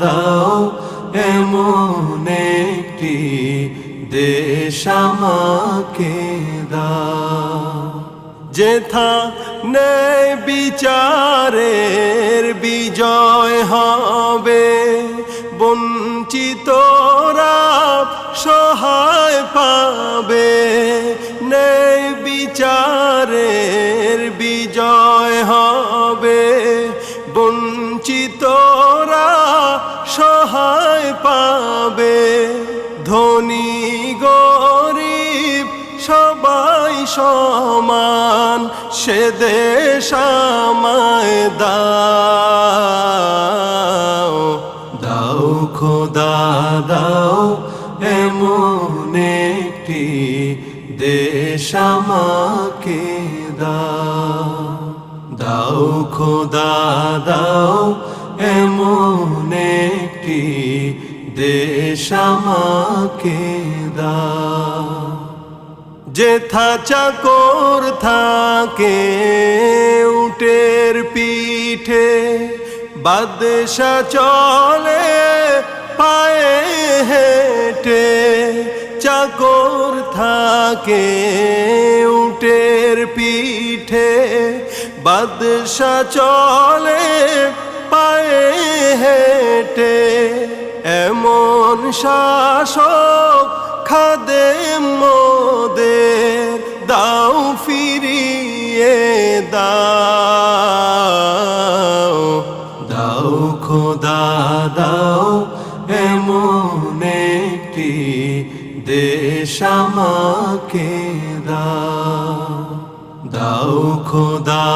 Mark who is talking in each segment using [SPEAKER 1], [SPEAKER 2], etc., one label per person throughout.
[SPEAKER 1] দাও, এমন একটি দেশ আমাকে দাও। যেথা নেই বিচারের বিজয় হবে বঞ্চিতরা সহায় পাবে। নেই বিচারের বিজয় হবে বঞ্চিতরা সহায় পাবে। ধনী, গরিব, সবাই সমান। সে দেশ দাও। দাও খোদা, দাও এমন একটি দেশ আমাকে দাও। দাও খোদা, দাও এমন একটি দেশ আমাকে দাও যেথা চাকর থাকে উটের পিঠে, বাদশা চলে পায়ে হেঁটে। চাকর থাকে উটের পিঠে, বাদশা চলে হেঁটে এমন শাসক খাদে মোদের দাও ফিরিয়ে দাও। দাও খোদা, দাও এমন একটি দেশ আমাকে দাও। দাও খোদা,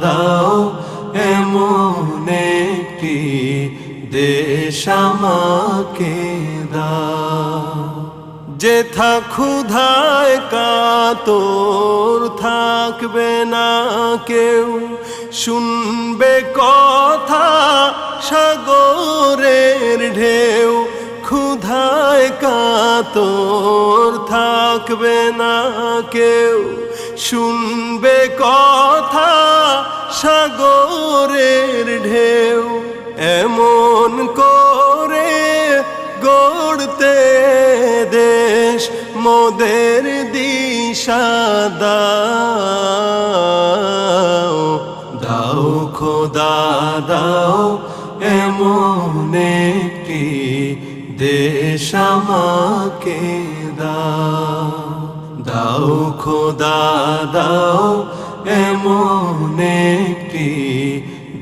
[SPEAKER 1] দাও একটি দেশ আমাকে দাও যেথা ক্ষুধায় কাতর থাকবে না কেউ, শুনবে কথা সাগরের ঢেউ। ক্ষুধায় কাতর থাকবে না কেউ, শুনবে কথা সাগরের ঢেউ। এমন করে গড়তে দেশ মোদের দিশা দাও। দাও খোদা, দাও এমন একটি দেশ আমাকে দাও। দাও খোদা, দাও এমন একটি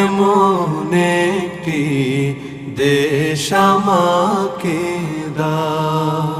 [SPEAKER 1] এমন একটি দেশ আমাকে দাও।